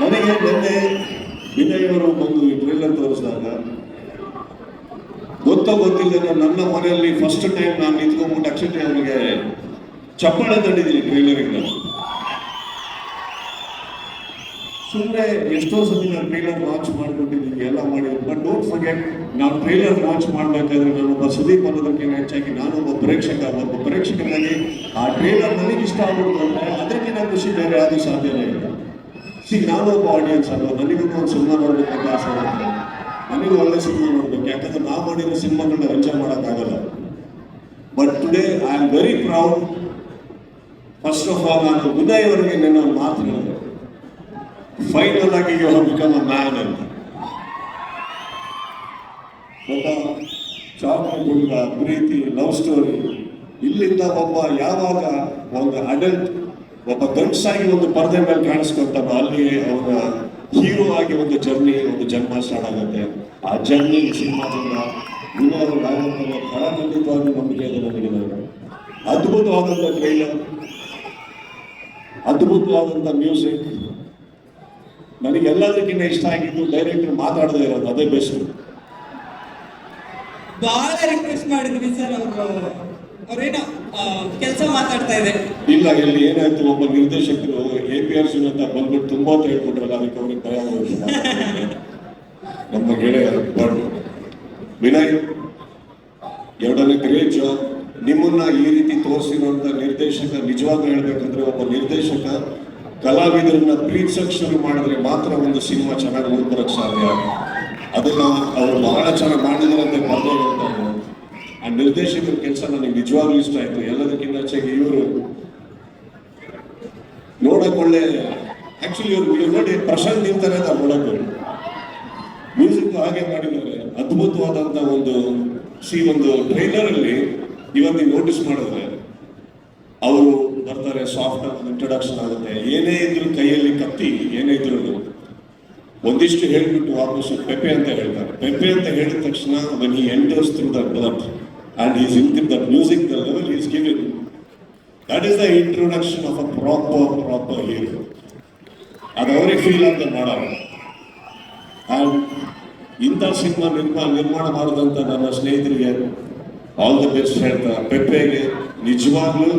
ನನಗೆ ನಿನ್ನೆ ವಿನಯವರು ಬಂದು ಈ ಟ್ರೇಲರ್ ತೋರಿಸಿದಾಗ, ಗೊತ್ತೋ ಗೊತ್ತಿಲ್ಲದೆ ನನ್ನ ಮನೆಯಲ್ಲಿ ಫಸ್ಟ್ ಟೈಮ್ ನಾನು ನಿಂತ್ಕೊಂಡ್ಬಿಟ್ಟು ಅಕ್ಷತೆ ಅವರಿಗೆ ಚಪ್ಪಾಳೆ ತಟ್ಟಿದ್ದೀನಿ ನಾನು ಸುಮ್ಮನೆ ಎಷ್ಟೋ ಸತಿ ನಾನು ಟ್ರೈಲರ್ ಲಾಂಚ್ ಮಾಡ್ಕೊಂಡಿದ್ದೀನಿ ಎಲ್ಲ ಮಾಡಿ. ಬಟ್ ಡೋಂಟ್ ಫರ್ಗೆಟ್ ನಾವು ಟ್ರೈಲರ್ ಲಾಂಚ್ ಮಾಡಬೇಕಾದ್ರೆ ನಾನು ಒಬ್ಬ ಸುದೀಪ್ ಅನ್ನೋದಕ್ಕಿಂತ ಹೆಚ್ಚಾಗಿ ನಾನು ಒಬ್ಬ ಪ್ರೇಕ್ಷಕ, ಒಬ್ಬ ಪ್ರೇಕ್ಷಕನಾಗಿ ಆ ಟ್ರೈಲರ್ ನನಗೆ ಇಷ್ಟ ಆಗ್ಬಿಡ್ತು ಅದಕ್ಕೆ ಅದಕ್ಕಿಂತ ಖುಷಿ, ಬೇರೆ ಯಾವುದೂ ಸಾಧ್ಯನೇ ಇಲ್ಲ. ಸಿ ನಾನು ಒಬ್ಬ ಆಡಿಯನ್ಸ್ ಅಲ್ವಾ ನನಗೂ ಒಂದು ಸಿನಿಮಾ ನೋಡ್ಬೇಕಂತ ಆಸೆ ಇರುತ್ತೆ ನನಗೂ ಒಳ್ಳೆ ಸಿನಿಮಾ ನೋಡ್ಬೇಕು. ಯಾಕಂದ್ರೆ ನಾವು ಮಾಡಿರೋ ಸಿನಿಮಾಗಳನ್ನ ಎಂಜಾಯ್ ಮಾಡೋಕ್ಕಾಗಲ್ಲ. But today I am very proud first of all ನಾನು ಉದಯ್ ಅವರಿಗೆ ನನ್ನ ಮಾತು ಫೈನಲ್ ಆಗಿ ಬಿಕಮ್ ಅ ಮ್ಯಾನ್ ಅಂತ. ಚಾಕ್ಲೇಟ್ ಹುಡುಗ ಪ್ರೀತಿ ಲವ್ ಸ್ಟೋರಿ ಇಲ್ಲಿಂದ ಒಬ್ಬ ಯಾವಾಗ ಒಂದು ಅಡಲ್ಟ್ ಒಬ್ಬ ಗಂಡಸಾಗಿ ಒಂದು ಪರದೆ ಮೇಲೆ ಕಾಣಿಸ್ಕೊತಾನೋ ಅಲ್ಲಿ ಅವರ ಹೀರೋ ಆಗಿ ಒಂದು ಜರ್ನಿ, ಒಂದು ಜನ್ಮ ಸ್ಟಾರ್ಟ್ ಆಗುತ್ತೆ. ಆ ಜರ್ನಿ ಸಿನಿಮಾದಿಂದ ವಿನೋದ ಆಗುತ್ತೆ ಖಂಡಿತವಾಗಿ ನಂಬಿಕೆ ಇದೆ. ಅದ್ಭುತವಾದಂಥ ಟ್ರೈಲರ್ ಅದ್ಭುತವಾದಂಥ ಮ್ಯೂಸಿಕ್ ನನಗೆ ಎಲ್ಲದಕ್ಕಿಂತ ಇಷ್ಟ ಆಗಿದ್ದು ಡೈರೆಕ್ಟರ್ ಮಾತಾಡದೇ ಇರೋದು, ಅದೇ ಬೆಸ್ಟ್ ಬಹಳ ರಿಕ್ವೆಸ್ಟ್ ಮಾಡಿದ್ವಿ ಸರ್ ಅವರು. ಅವ್ರೇನೋ ಕೆಲಸ ಮಾತಾಡ್ತಾ ಇದೆ ಇಲ್ಲ ಇಲ್ಲಿ ಏನಾಯ್ತು ಒಬ್ಬ ನಿರ್ದೇಶಕರು ಎ ಪಿ ಆರ್ ಅಂತ ಬಂದ್ಬಿಟ್ಟು ತುಂಬಾ ಹೇಳ್ಬಿಟ್ರಲ್ಲ ಅದಕ್ಕೆ ಅವ್ರಿಗೆ ಭಯ ನಮ್ಮ ಗೆಳೆಯ ವಿನಯ್ ಎರಡನೇ ಕ್ರೇಜ್ ನಿಮ್ಮನ್ನ ಈ ರೀತಿ ತೋರಿಸಿರುವಂತ ನಿರ್ದೇಶಕ ನಿಜವಾಗ್ಲೂ ಹೇಳ್ಬೇಕಂದ್ರೆ ಒಬ್ಬ ನಿರ್ದೇಶಕ ಕಲಾವಿದರನ್ನ ಪ್ರೀತಿಸಕ್ ಶುರು ಮಾಡಿದ್ರೆ ಮಾತ್ರ ಒಂದು ಸಿನಿಮಾ ಚೆನ್ನಾಗಿ ಮುಂದ್ಬರಕ್ ಸಾಧ್ಯ ಅದನ್ನ ಅವರು ಬಹಳ ಚೆನ್ನಾಗಿ ಮಾಡಿದಾರೆ ಅಂತ ಆ ನಿರ್ದೇಶಕರ ಕೆಲಸ ನನಗೆ ನಿಜವಾಗ್ಲೂ ಇಷ್ಟ ಆಯ್ತು. ಎಲ್ಲದಕ್ಕಿಂತ ಹೆಚ್ಚಾಗಿ ಇವರು ನೋಡಕ್ ಒಳ್ಳೆ ಆಕ್ಚುಲಿ ಇವರು ನೋಡಿ ಪ್ರಶಾಂತ್ ನಿಂತಾರೆ ಅಂತ ನೋಡಕ್. ಮ್ಯೂಸಿಕ್ ಹಾಗೆ ಮಾಡಿದ್ದಾರೆ. ಅದ್ಭುತವಾದಂತ ಒಂದು ಸಿ ಒಂದು ಟ್ರೈಲರ್ ಅಲ್ಲಿ ಇವತ್ತು ನೋಟಿಸ್ ಮಾಡಿದ್ರೆ ಅವರು ಬರ್ತಾರೆ ಸಾಫ್ಟ್ ಇಂಟ್ರೊಡಕ್ಷನ್ ಆಗುತ್ತೆ. ಏನೇ ಇದ್ರು ಕೈಯಲ್ಲಿ ಕತ್ತಿ, ಏನೇ ಇದ್ರು ಒಂದಿಷ್ಟು ಹೇಳ್ಬಿಟ್ಟು ವಾಪಸ್ ಪೆಪೆ ಅಂತ ಹೇಳ್ತಾರೆ. ಪೆಪೆ ಅಂತ ಹೇಳಿದ ತಕ್ಷಣ ಬನ್ನಿ ಎಂಟು that blood and he's into that music, the level he's given. That is the introduction of a proper proper hero. ಅದು ಅವ್ರಿಗೆ ಫೀಲ್ ಅಂತ ಮಾಡೋಣ ಇಂಥ ಸಿನಿಮಾ ನಿರ್ಮಾಣ ನಿರ್ಮಾಣ ಮಾಡಿದಂಥ ನನ್ನ ಸ್ನೇಹಿತರಿಗೆ ಆಲ್ ದ ಬೆಸ್ಟ್ ಹೇಳ್ತಾ, ಪೆಪ್ಪೆಗೆ ನಿಜವಾಗ್ಲೂ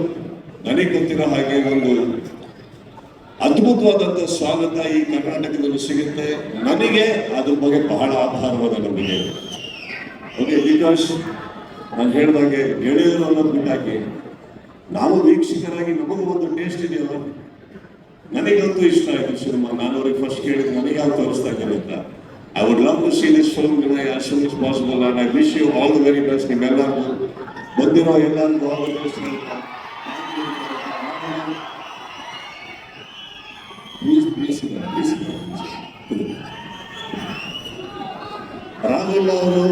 ನನಗೆ ಗೊತ್ತಿರೋ ಹಾಗೆ ಒಂದು ಅದ್ಭುತವಾದಂಥ ಸ್ವಾಗತ ಈ ಕರ್ನಾಟಕದಲ್ಲಿ ಸಿಗುತ್ತೆ. ನನಗೆ ಅದ್ರ ಬಗ್ಗೆ ಬಹಳ ಆಭಾರವಾದ ನಂಬಿಕೆ ಓಕೆ ಬಿಕಾಸ್ ನಾನು ಹೇಳಿದಾಗೆ ಗೆಳೆಯರು ಅನ್ನೋದು ಬಿಟ್ಟಾಕಿ ನಾವು ವೀಕ್ಷಕರಾಗಿ ನಮಗೂ ಒಂದು ಟೇಸ್ಟ್ ಇದೆಯಲ್ಲ? ನನಗಂತೂ ಇಷ್ಟ ಆಯ್ತು ಸಿನಿಮಾ. ನಾನು ಅವ್ರಿಗೆ ಫಸ್ಟ್ ಕೇಳಿದ್ದು ನನಗೆ ಯಾವ ತೋರಿಸ್ತಾ ಇದ್ದೇನೆ ಅಂತ. I would love to see this film as soon is possible and I wish you all the very best ನಿಮ್ಮೆಲ್ಲರಿಗೂ. ಬಂದಿರೋ ಎಲ್ಲರಿಗೂ ಆಲ್ ಬೆಸ್ಟ್ ರಾಹುಲ್ ಅವರು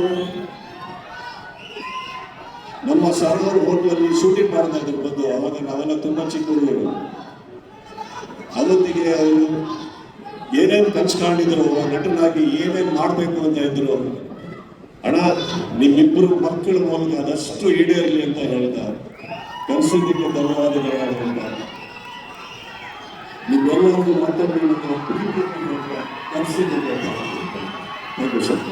ನಮ್ಮ ಸರೋವರ್ ಹೋಟ್ಲಲ್ಲಿ ಶೂಟಿಂಗ್ ಮಾಡ್ತಾ ಇದ್ರು ಬಂದು ಅವಾಗ ನಾವೆಲ್ಲ ತುಂಬಾ ಚಿಕ್ಕ ಹುಡುಗರು. ಅದೊಂದಿಗೆ ಅವರು ಏನೇನು ಕನ್ಸ್ಕೊಂಡಿದ್ರು ನಟನಾಗಿ ಏನೇನು ಮಾಡಬೇಕು ಅಂತ ಇದ್ರು ಅಣ್ಣ, ನಿಮ್ಮಿಬ್ಬರು ಮಕ್ಕಳ ಮೂಲಕ ಅದಷ್ಟು ಈಡೇರಲಿ ಅಂತ ಹೇಳ್ದ ಕನಸಿದ್ದಕ್ಕೆ ಧನ್ಯವಾದಗಳು ಹೇಳ್ತಾ ನಿಮ್ಮೆಲ್ಲರಿಗೂ ಪ್ರೀತಿ ಕನಸಿದ್ದಕ್ಕೆ ಥ್ಯಾಂಕ್ ಯು ಸರ್